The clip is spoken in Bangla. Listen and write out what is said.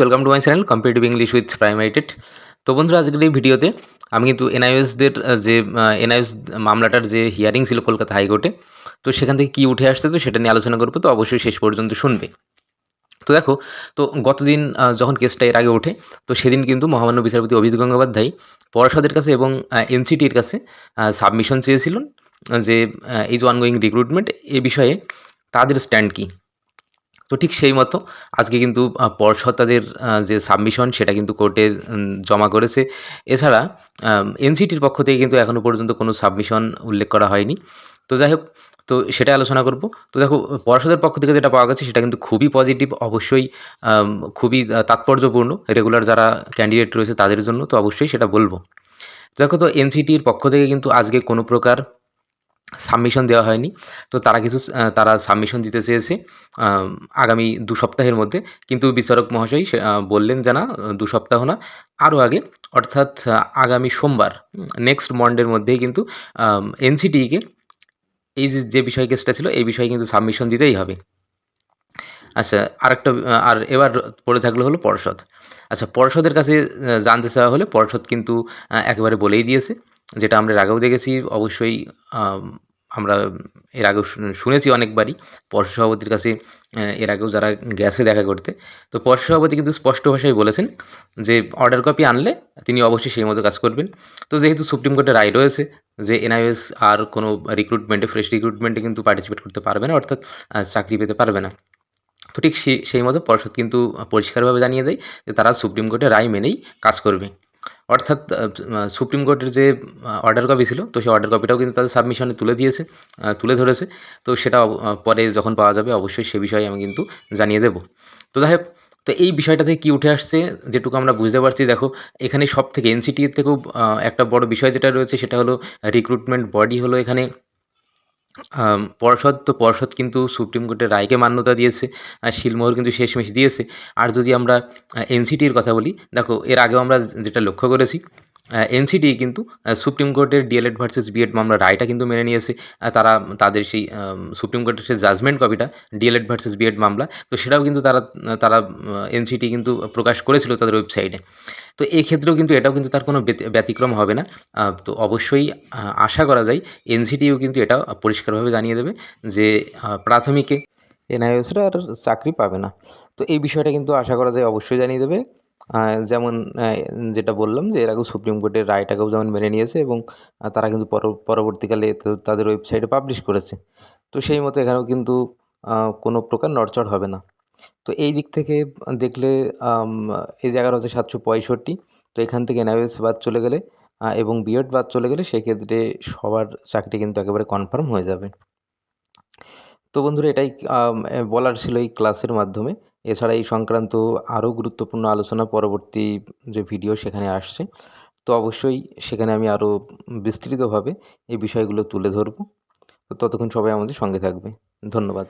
Welcome to my channel competitive English with প্রাইমাইটেড তো বন্ধুরা, আজকের এই ভিডিওতে আমি কিন্তু এনআইএসদের যে এনআইএস মামলাটার যে হিয়ারিং ছিল কলকাতা হাইকোর্টে, তো সেখান থেকে কী উঠে আসছে তো সেটা নিয়ে আলোচনা করব, তো অবশ্যই শেষ পর্যন্ত শুনবে। তো দেখো, তো গতদিন যখন কেসটা এর আগে ওঠে, তো সেদিন কিন্তু মহামান্য বিচারপতি অভিজিৎ গঙ্গোপাধ্যায় পর্ষদের কাছে এবং এনসিটির কাছে সাবমিশন চেয়েছিলেন, যে এই যে অনগোয়িং রিক্রুটমেন্ট এ বিষয়ে তাদের স্ট্যান্ড কী? তো ঠিক সেই মতো। আজকে কিন্তু পর্ষদ তাদের যে সাবমিশন সেটা কিন্তু কোর্টে জমা করেছে। এছাড়া এনসিটির পক্ষ থেকে কিন্তু এখনও পর্যন্ত কোনো সাবমিশন উল্লেখ করা হয়নি। তো যাই হোক, তো সেটা আলোচনা করব। তো দেখো, পর্ষদের পক্ষ থেকে যেটা পাওয়া গেছে সেটা কিন্তু খুবই পজিটিভ অবশ্যই খুবই তাৎপর্যপূর্ণ। রেগুলার যারা ক্যান্ডিডেট রয়েছে তাদের জন্য তো অবশ্যই সেটা বলব। দেখো তো, এনসিটির পক্ষ থেকে কিন্তু আজকে কোনো প্রকার সাবমিশন দেওয়া হয়নি। তো তারা কিছু তারা সাবমিশন দিতে চেয়েছে আগামী দু সপ্তাহের মধ্যে। কিন্তু বিচারক মহাশয় বললেন যে না, দু সপ্তাহ না, আরও আগে, অর্থাৎ আগামী সোমবার নেক্সট মন্ডের মধ্যেই কিন্তু এনসিটিকে এই যে যে বিষয় কেসটা ছিল, এই বিষয়ে কিন্তু সাবমিশন দিতেই হবে। আচ্ছা আরেকটা আর এবার পড়ে থাকল হলো পর্ষদ। আচ্ছা পর্ষদের কাছে জানতে চাওয়া হলে পর্ষদ কিন্তু একেবারে বলেই দিয়েছে। যেটা আমরা এর আগেও দেখেছি, অবশ্যই আমরা এর আগেও শুনেছি অনেকবারই পর্ষদ সভাপতির কাছে এর আগেও যারা গেছে দেখা করতে। তো পর্ষদ সভাপতি কিন্তু স্পষ্ট ভাষায় বলেছেন যে অর্ডার কপি আনলে তিনি অবশ্যই সেই মতো কাজ করবেন। তো যেহেতু সুপ্রিম কোর্টের রায় রয়েছে যে এনআইএস আর কোনো রিক্রুটমেন্টে ফ্রেশ রিক্রুটমেন্টে কিন্তু পার্টিসিপেট করতে পারবে না, অর্থাৎ চাকরি পেতে পারবে না। তো ঠিক সেই সেই মতো পর্ষদ কিন্তু পরিষ্কারভাবে জানিয়ে দেয় যে, তারা সুপ্রিম কোর্টের রায় মেনেই কাজ করবে। অর্থাৎ সুপ্রিম কোর্টের যে অর্ডার কপি ছিল, তো সেই অর্ডার কপিটাও কিন্তু তাদের সাবমিশনে তুলে দিয়েছে তুলে ধরেছে। তো সেটা পরে যখন পাওয়া যাবে, অবশ্যই সে বিষয়ে আমি কিন্তু জানিয়ে দেব। তো যাই হোক, তো এই বিষয়টা থেকে কী উঠে আসছে, যেটুকু আমরা বুঝতে পারছি, দেখো, এখানে সব থেকে এনসিটির থেকেও একটা বড় বিষয় যেটা রয়েছে, সেটা হলো রিক্রুটমেন্ট বডি হলো এখানে। পর্ষদ তো পর্ষদ কিন্তু সুপ্রিম কোর্টের রায়কে মান্যতা দিয়েছে, আর শিলমোহর কিন্তু শেষমেশ দিয়েছে। আর যদি আমরা এনসিটির কথা বলি, দেখো, এর আগেও আমরা যেটা লক্ষ্য করেছি এনসিটি কিন্তু সুপ্রিম কোর্টের ডিএলএড ভার্সেস বিএড মামলা, রায়টা কিন্তু মেনে নিয়েছে। তারা, তাদের সেই সুপ্রিম কোর্টের সেই জাজমেন্ট কপিটা ডিএলএড ভার্সেস বিএড মামলা। তো সেটাও কিন্তু তারা তারা এনসিটি কিন্তু প্রকাশ করেছিল তাদের ওয়েবসাইটে তো এই ক্ষেত্রেও কিন্তু এটাও কিন্তু তার কোনো ব্যতি- ব্যতিক্রম হবে না। তো অবশ্যই আশা করা যায় এনসিটিও কিন্তু এটা পরিষ্কারভাবে জানিয়ে দেবে যে প্রাথমিকে এনআইএসরা আর চাকরি পাবে না। তো এই বিষয়টা কিন্তু আশা করা যায় অবশ্যই জানিয়ে দেবে। যেমন যেটা বললাম যে এর আগে সুপ্রিম কোর্টের রায়টাকেও যেমন মেনে নিয়েছে এবং তারা কিন্তু পরবর্তীকালে তাদের ওয়েবসাইটে পাবলিশ করেছে। তো সেই মতো এখানেও কিন্তু কোনো প্রকার নড়চড় হবে না। তো এই দিক থেকে দেখলে এই যে হচ্ছে সাতশো পঁয়ষট্টি। তো এখান থেকে এনআইএস বাদ চলে গেলে এবং বিএড বাদ চলে গেলে সেক্ষেত্রে সবার চাকরি কিন্তু একেবারে কনফার্ম হয়ে যাবে। তো বন্ধুরা এটাই বলার ছিল এই ক্লাসের মাধ্যমে। এছাড়া এই সংক্রান্ত আরও গুরুত্বপূর্ণ আলোচনা পরবর্তী যে ভিডিও সেখানে আসছে, তো অবশ্যই সেখানে আমি আরও বিস্তৃতভাবে এই বিষয়গুলো তুলে ধরব। তো ততক্ষণ সবাই আমাদের সঙ্গে থাকবে। ধন্যবাদ।